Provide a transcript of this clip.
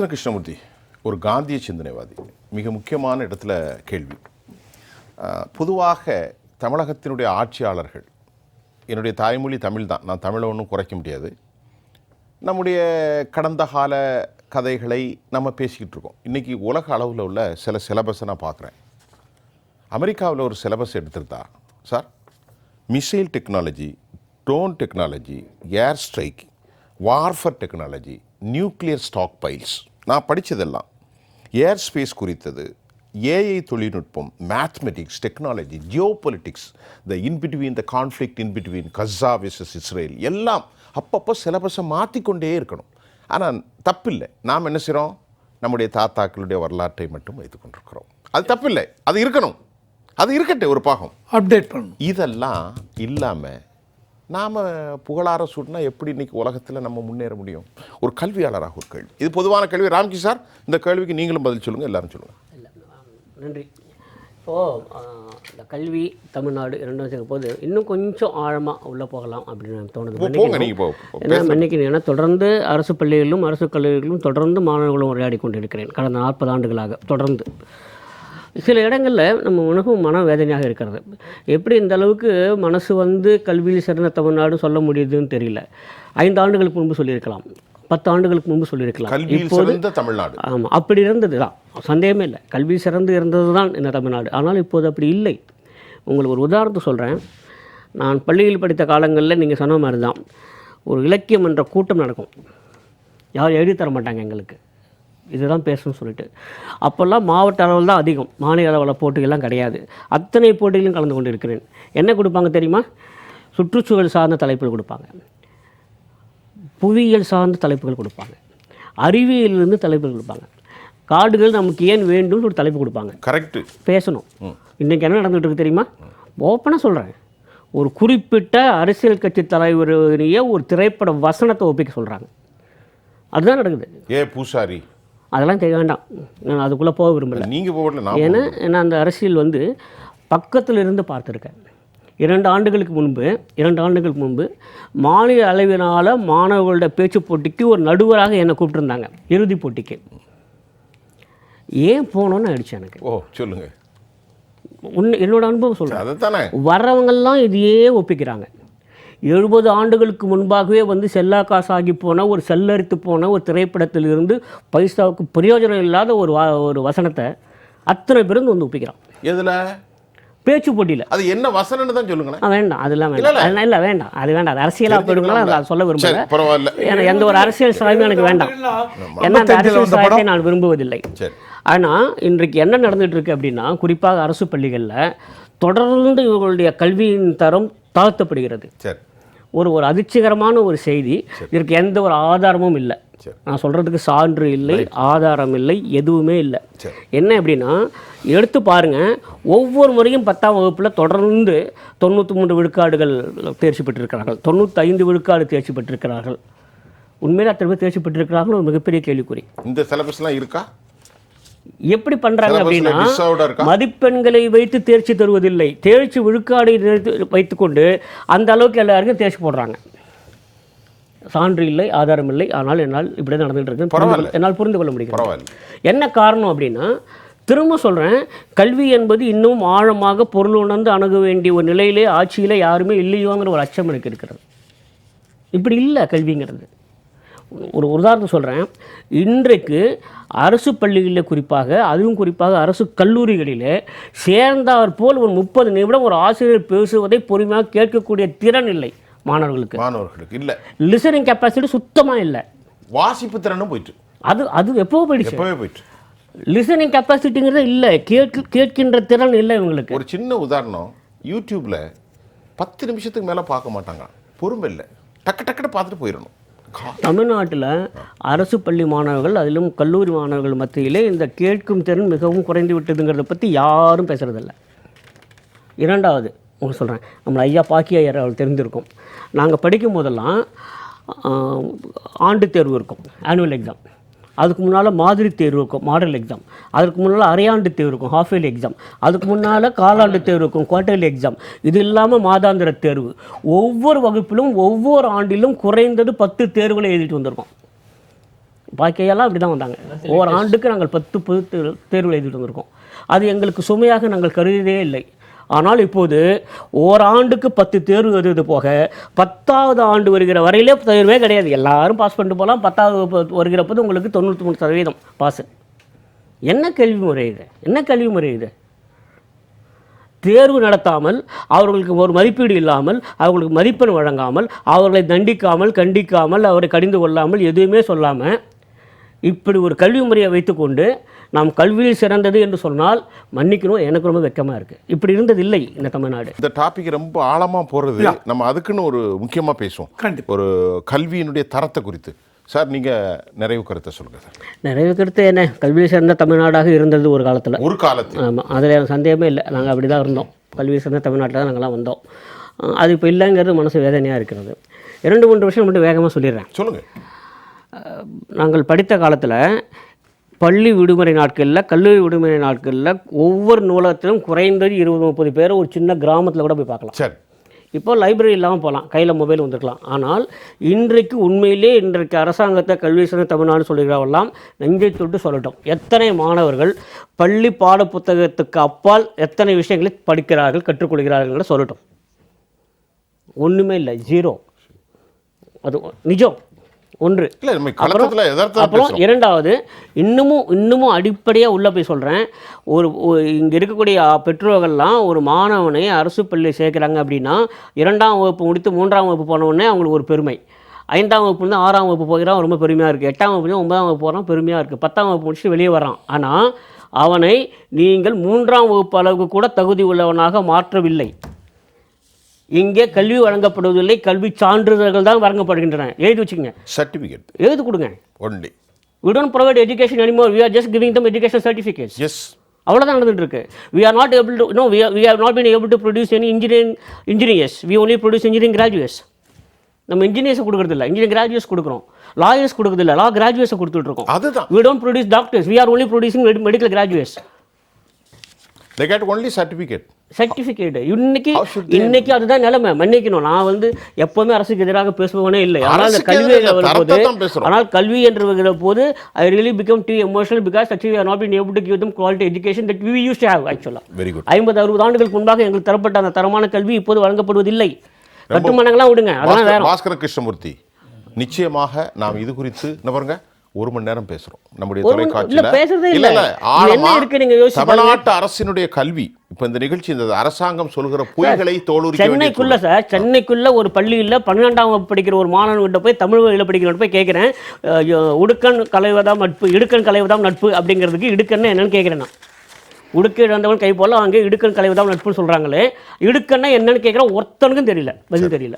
பாஸ்கர கிருஷ்ணமூர்த்தி ஒரு காந்திய சிந்தனைவாதி. மிக முக்கியமான இடத்துல கேள்வி. பொதுவாக தமிழகத்தினுடைய ஆட்சியாளர்கள் என்னுடைய தாய்மொழி தமிழ் தான் நான் தமிழை ஒன்றும் குறைக்க முடியாது. நம்முடைய கடந்த கால கதைகளை நம்ம பேசிக்கிட்டு இருக்கோம். இன்றைக்கி உலக அளவில் உள்ள சில சிலபஸை நான் பார்க்குறேன். அமெரிக்காவில் ஒரு சிலபஸ் எடுத்திருந்தா sir missile technology drone technology air strike warfare technology nuclear stockpiles நான் படித்ததெல்லாம் ஏர் ஸ்பேஸ் குறித்தது ஏஐ தொழில்நுட்பம் mathematics technology geopolitics the in between the conflict in between Gaza versus Israel எல்லாம் அப்பப்போ சிலபஸை மாற்றிக்கொண்டே இருக்கணும். ஆனால் தப்பில்லை. நாம் என்ன செய்கிறோம் நம்முடைய தாத்தாக்களுடைய வரலாற்றை மட்டும் வைத்துக் கொண்டிருக்கிறோம். அது தப்பில்லை. அது இருக்கணும். அது இருக்கட்டும் ஒரு பாகம். அப்டேட் பண்ணணும். இதெல்லாம் இல்லாமல் நாம் புகழார சூட்டினா எப்படி இன்னைக்கு உலகத்தில் நம்ம முன்னேற முடியும்? ஒரு கல்வியாளராக ஒரு கேள்வி. இது பொதுவான கேள்வி. ராம்கி சார் இந்த கேள்விக்கு நீங்களும் பதில் சொல்லுங்கள் எல்லாரும் சொல்லுங்கள் நன்றி. இப்போது இந்த கல்வி தமிழ்நாடு இரண்டும் சேர்க்கும் போது இன்னும் கொஞ்சம் ஆழமாக உள்ளே போகலாம் அப்படின்னு தோணுது. போ ஏன்னா தொடர்ந்து அரசு பள்ளிகளிலும் அரசு கல்லூரிகளிலும் தொடர்ந்து மாணவர்களும் உரையாடி கொண்டிருக்கிறேன் கடந்த நாற்பது ஆண்டுகளாக தொடர்ந்து. சில இடங்களில் நம்ம மிகவும் மனவேதனையாக இருக்கிறது. எப்படி இந்த அளவுக்கு மனசு வந்து கல்வியில் சிறந்த தமிழ்நாடு சொல்ல முடியுதுன்னு தெரியல. ஐந்து ஆண்டுகளுக்கு முன்பு சொல்லியிருக்கலாம். பத்து ஆண்டுகளுக்கு முன்பு சொல்லியிருக்கலாம். சிறந்த தமிழ்நாடு. ஆமாம் அப்படி இருந்தது தான். சந்தேகமே இல்லை. கல்வி சிறந்து இருந்தது தான் இந்த தமிழ்நாடு. ஆனால் இப்போது அப்படி இல்லை. உங்களுக்கு ஒரு உதாரணத்தை சொல்கிறேன் நான் பள்ளியில் படித்த காலங்களில் நீங்கள் சொன்ன மாதிரி தான் ஒரு இலக்கியம் என்ற கூட்டம் நடக்கும். யாரும் எழுதி தர மாட்டாங்க எங்களுக்கு? இதுதான் பேசணும்னு சொல்லிட்டு. அப்போல்லாம் மாவட்ட அளவில் தான் அதிகம். மாநில அளவில் போட்டிகள்லாம் கிடையாது. அத்தனை போட்டிகளும் கலந்து கொண்டு இருக்கிறேன் என்ன கொடுப்பாங்க தெரியுமா? சுற்றுச்சூழல் சார்ந்த தலைப்புகள் கொடுப்பாங்க. புவியியல் சார்ந்த தலைப்புகள் கொடுப்பாங்க. அறிவியலிருந்து தலைப்புகள் கொடுப்பாங்க. காடுகள் நமக்கு ஏன் வேண்டும்னு ஒரு தலைப்பு கொடுப்பாங்க. கரெக்டு பேசணும். இன்றைக்கி என்ன நடந்துகிட்டு இருக்கு தெரியுமா? ஓப்பனாக சொல்கிறேன் ஒரு குறிப்பிட்ட அரசியல் கட்சி தலைவரையே ஒரு திரைப்பட வசனத்தை ஒப்பிக்க சொல்கிறாங்க அதுதான் நடக்குது. ஏ பூசாரி. அதெல்லாம் வேண்டாம். நான் அதுக்குள்ளே போக விரும்பல. நீங்கள் போகல ஏன்னா நான் அந்த அரசியல் வந்து பக்கத்தில் இருந்து பார்த்துருக்கேன். இரண்டு ஆண்டுகளுக்கு முன்பு இரண்டு ஆண்டுகளுக்கு முன்பு மாநில அளவிலான மாணவர்களோட பேச்சு போட்டிக்கு ஒரு நடுவராக என்னை கூப்பிட்டுருந்தாங்க இறுதிப் போட்டிக்கு. ஏன் போனோன்னு ஆயிடுச்சு எனக்கு. ஓ சொல்லுங்கள் உன் என்னோட அனுபவம் சொல்கிறேன் அதைத்தானே? வர்றவங்கெல்லாம் இதையே ஒப்பிக்கிறாங்க. எழுபது ஆண்டுகளுக்கு முன்பாகவே வந்து செல்லா காசாகி போன ஒரு செல்லரித்து போன ஒரு திரைப்படத்தில் இருந்து பைசாவுக்கு பிரயோஜனம் இல்லாத ஒரு ஒரு வசனத்தை அத்தனை பேரும் வந்து ஒப்பிக்கிறான். எதில்? பேச்சு போட்டியில். அது என்ன வசனம்னு தான் சொல்லுங்களேன். வேண்டாம் அதெல்லாம் வேண்டாம். இல்லை வேண்டாம். அது வேண்டாம். அது அரசியலாக போயிடுங்களா? அதை சொல்ல விரும்பல. பரவாயில்ல. ஏன்னா எந்த ஒரு அரசியல் சாயமும் எனக்கு வேண்டாம். ஏன்னா அந்த அரசியல் சாயத்தை நான் விரும்புவதில்லை. ஆனால் இன்றைக்கு என்ன நடந்துட்டு இருக்கு அப்படின்னா குறிப்பாக அரசு பள்ளிகளில் தொடர்ந்து இவர்களுடைய கல்வியின் தரம் தாழ்த்தப்படுகிறது. சரி. ஒரு ஒரு அதிர்ச்சிகரமான ஒரு செய்தி. இதற்கு எந்த ஒரு ஆதாரமும் இல்லை. நான் சொல்கிறதுக்கு சான்று இல்லை ஆதாரம் இல்லை எதுவுமே இல்லை. என்ன அப்படின்னா எடுத்து பாருங்கள் ஒவ்வொரு முறையும் பத்தாம் வகுப்பில் தொடர்ந்து தொண்ணூற்றி மூன்று விழுக்காடுகள் தேர்ச்சி பெற்றிருக்கிறார்கள். தொண்ணூற்றி ஐந்து விழுக்காடு தேர்ச்சி பெற்றிருக்கிறார்கள். உண்மையிலே அத்தனை பேர் தேர்ச்சி பெற்றிருக்கிறார்கள் ஒரு மிகப்பெரிய கேள்விக்குறி. இந்த சிலபஸ்லாம் இருக்கா? எப்படி பண்றாங்க அப்படின்னா? மதிப்பெண்களை வைத்து தேர்ச்சி தருவதில்லை. தேர்ச்சி விழுக்காடை வைத்துக்கொண்டு அந்த அளவுக்கு எல்லாருக்கும் தேர்ச்சி போடுறாங்க. சான்று இல்லை ஆதாரம் இல்லை. ஆனால் என்னால் இப்படி தான் நடந்துட்டு இருக்கு. என்னால் புரிந்து கொள்ள முடியும் என்ன காரணம் அப்படின்னா திரும்ப சொல்கிறேன் கல்வி என்பது இன்னும் ஆழமாக பொருள் உணர்ந்து அணுக வேண்டிய ஒரு நிலையிலே ஆட்சியிலே யாருமே இல்லையோங்கிற ஒரு அச்சம் எனக்கு இருக்கிறது. இப்படி இல்லை கல்விங்கிறது. ஒரு உதாரணம் சொல்கிறேன் இன்றைக்கு அரசு பள்ளிகளில் குறிப்பாக அதுவும் குறிப்பாக அரசு கல்லூரிகளிலே சேர்ந்தாற் போல் ஒரு முப்பது நிமிடம் ஒரு ஆசிரியர் பேசுவதை பொறுமையாக கேட்கக்கூடிய திறன் இல்லை மாணவர்களுக்கு. மாணவர்களுக்கு இல்லை. லிசனிங் கெப்பாசிட்டி சுத்தமாக இல்லை. வாசிப்பு திறனும் போயிட்டு. அது அது எப்போ போயிடுச்சு. எப்பவே போயிட்டு. லிசனிங் கெப்பாசிட்டிங்கிறது இல்லை. கேட்க கேட்கின்ற திறன் இல்லை இவங்களுக்கு. ஒரு சின்ன உதாரணம். யூடியூப்ல பத்து நிமிஷத்துக்கு மேலே பார்க்க மாட்டாங்க. பொறுமை இல்லை. டக்கு டக்குன்னு பார்த்துட்டு போயிடணும். தமிழ்நாட்டில் அரசு பள்ளி மாணவர்கள் அதிலும் கல்லூரி மாணவர்கள் மத்தியிலே இந்த கேட்கும் திறன் மிகவும் குறைந்து விட்டதுங்கிறத பற்றி யாரும் பேசுகிறதில்ல இரண்டாவது உங்களுக்கு சொல்கிறேன் நம்மளை ஐயா பாக்கி ஐயர் அவள் தெரிஞ்சிருக்கும். நாங்கள் படிக்கும் போதெல்லாம் ஆண்டு தேர்வு இருக்கும் ஆனுவல் எக்ஸாம் அதுக்கு முன்னால் மாதிரி தேர்வு இருக்கும் மாடல் எக்ஸாம் அதுக்கு முன்னால் அரையாண்டு தேர்வு இருக்கும் ஹாஃப் இயர்லி எக்ஸாம் அதுக்கு முன்னால் காலாண்டு தேர்வு இருக்கும் குவார்டர்லி எக்ஸாம் இது இல்லாமல் மாதாந்திர தேர்வு. ஒவ்வொரு வகுப்பிலும் ஒவ்வொரு ஆண்டிலும் குறைந்தது பத்து தேர்வுகளை எழுதிட்டு வந்திருக்கோம். பாக்கியெல்லாம் அப்படி தான் வந்தாங்க. ஒவ்வொரு ஆண்டுக்கு நாங்கள் பத்து பொது தேர்வு தேர்வு எழுதிட்டு வந்திருக்கோம். அது எங்களுக்கு சுமையாக நாங்கள் கருதியதே இல்லை. ஆனால் இப்போது ஓராண்டுக்கு பத்து தேர்வு வருவது போக பத்தாவது ஆண்டு வருகிற வரையிலே தேர்வே கிடையாது. எல்லாரும் பாஸ் பண்ணிட்டு போகலாம். பத்தாவது வருகிற போது உங்களுக்கு தொண்ணூற்றி மூணு சதவீதம் பாஸ் என்ன கல்வி முறை இது? என்ன கல்வி முறை இது? தேர்வு நடத்தாமல் அவர்களுக்கு ஒரு மதிப்பீடு இல்லாமல் அவர்களுக்கு மதிப்பெண் வழங்காமல் அவர்களை தண்டிக்காமல் கண்டிக்காமல் அவரை கடிந்து கொள்ளாமல் எதுவுமே சொல்லாமல் இப்படி ஒரு கல்வி முறையை வைத்துக்கொண்டு நாம் கல்வியில் சிறந்தது என்று சொன்னால் மன்னிக்கணும் எனக்கு ரொம்ப வெக்கமாக இருக்குது இப்படி இருந்தது இல்லை இந்த தமிழ்நாடு. இந்த டாபிக் ரொம்ப ஆழமா போறது நம்ம அதுக்குன்னு ஒரு முக்கியமா பேசுவோம். ஒரு கல்வியினுடைய தரத்தை குறித்து. சார் நீங்க நிறைவு கருத்தை சொல்லுங்க சார். நிறைய கருத்து என்ன? கல்வியில் சிறந்த தமிழ்நாடாக இருந்தது ஒரு காலத்தில். ஒரு காலத்தில். ஆமாம் அதில் சந்தேகமே இல்லை. நாங்கள் அப்படி தான் இருந்தோம். கல்வி சிறந்த தமிழ்நாட்டில் தான் நாங்கள்லாம் வந்தோம். அது இப்போ இல்லைங்கிறது மனசு வேதனையாக இருக்கிறது. இரண்டு மூன்று விஷயம் மட்டும் வேகமாக சொல்லிடுறேன். சொல்லுங்க. அஹ் நாங்கள் படித்த காலத்தில் பள்ளி விடுமுறை நாட்களில் கல்லூரி விடுமுறை நாட்களில் ஒவ்வொரு நூலகத்திலும் குறைந்தது இருபது முப்பது பேர் ஒரு சின்ன கிராமத்தில் கூட போய் பார்க்கலாம். சரி. இப்போ லைப்ரரி இல்லாமல் போகலாம் கையில் மொபைல் வந்துருக்கலாம். ஆனால் இன்றைக்கு உண்மையிலே இன்றைக்கு அரசாங்கத்தை கல்வி சிறந்த தமிழ்நாடு சொல்லுகிறவெல்லாம் நெஞ்சை தொட்டு சொல்லட்டும். எத்தனை மாணவர்கள் பள்ளி பாட புத்தகத்துக்கு அப்பால் எத்தனை விஷயங்களை படிக்கிறார்கள் கற்றுக்கொள்கிறார்கள் சொல்லட்டும். ஒன்றுமே இல்லை. ஜீரோ அது நிஜம். ஒன்று. அப்புறம் இரண்டாவது இன்னமும் இன்னமும் அடிப்படையாக உள்ளே போய் சொல்கிறேன் ஒரு இங்கே இருக்கக்கூடிய பெற்றோர்கள்லாம் ஒரு மாணவனை அரசு பள்ளியில் சேர்க்குறாங்க அப்படின்னா இரண்டாம் வகுப்பு முடித்து மூன்றாம் வகுப்பு போன உடனே அவங்களுக்கு ஒரு பெருமை. ஐந்தாம் வகுப்பு வந்து ஆறாம் வகுப்பு போகிறான் ரொம்ப பெருமையாக இருக்குது எட்டாம் வகுப்பு ஒன்பதாம் வகுப்பு போகிறான் பெருமையாக இருக்குது பத்தாம் வகுப்பு முடிச்சுட்டு வெளியே வரான் ஆனால் அவனை நீங்கள் மூன்றாம் வகுப்பு அளவுக்கு கூட தகுதி உள்ளவனாக மாற்றவில்லை. இங்கே கல்வி வழங்கப்படுவதில்லை கல்வி சான்றிதழ்கள் தான் வழங்கப்படுகின்றன எழுதி வச்சுக்கோங்க சர்டிபிகேட் எழுதி கொடுங்க only we don't provide education anymore we are just giving them education certificates yes அவ்வளோதான் நடந்துட்டு இருக்கு not able to no we, are, we have not been able to produce any engineering engineers we only produce engineering graduates நம்ம engineers கொடுக்குறது இல்லை engineer graduates கொடுக்குறோம் lawyers கொடுக்குறது இல்லை லா கிராஜுவேட்ஸை கொடுத்துட்டு இருக்கோம் அதுதான் don't produce doctors we are only producing med- medical graduates they get only certificate certificate இன்னைக்கு இன்னைக்கு அதுதான் நிலைமை. மன்னிக்கணும். நான் வந்து எப்பவுமே அரசுக்கு எதிராக பேசுபவனே இல்லை. ஆனால் அந்த அரசுக்கு கல்வி எதிராக இல்ல, வரும்போது. ஆனால் கல்வி என்று வருகிற போது I really become to emotional because are not been able to give them quality education that we used to have actually very good ஐம்பது அறுபது ஆண்டுகளுக்கு முன்பாக எங்களுக்கு தரப்பட்ட அந்த தரமான கல்வி இப்போது வழங்கப்படுவதில்லை. கட்டுமானங்கள்லாம் விடுங்க. அதெல்லாம் வேற பாஸ்கர கிருஷ்ணமூர்த்தி நிச்சயமாக நாம் இது குறித்து என்ன பாருங்க. ஒரு மணி நேரம் பேசுறோம். நம்முடைய தொலைக்காட்சியில. தமிழ்நாட்டு அரசினுடைய கல்வி. இப்ப இந்த நிகழ்ச்சி இந்த அரசாங்கம் சொல்கிற பொய்களை வேண்டிய சென்னைக்குள்ள சார் சென்னைக்குள்ள ஒரு பள்ளியில் பன்னிரெண்டாம் வகுப்பு படிக்கிற ஒரு மாணவன்கிட்ட போய் தமிழ் வழியில் படிக்கிறவன் போய் கேட்குறேன் உடுக்கன் கலைவதாம் நட்பு இடுக்கன் கலைவதாம் நட்பு அப்படிங்கிறதுக்கு இடுக்கன்னு என்னன்னு கேட்குறேன் நான். உடுக்க இழந்தவன் கை போல அங்கே இடுக்கன் கலைவதாம் நட்புன்னு சொல்கிறாங்களே இடுக்கன்னா என்னன்னு கேட்குறேன் ஒருத்தனுக்கும் தெரியல பதில் தெரியல.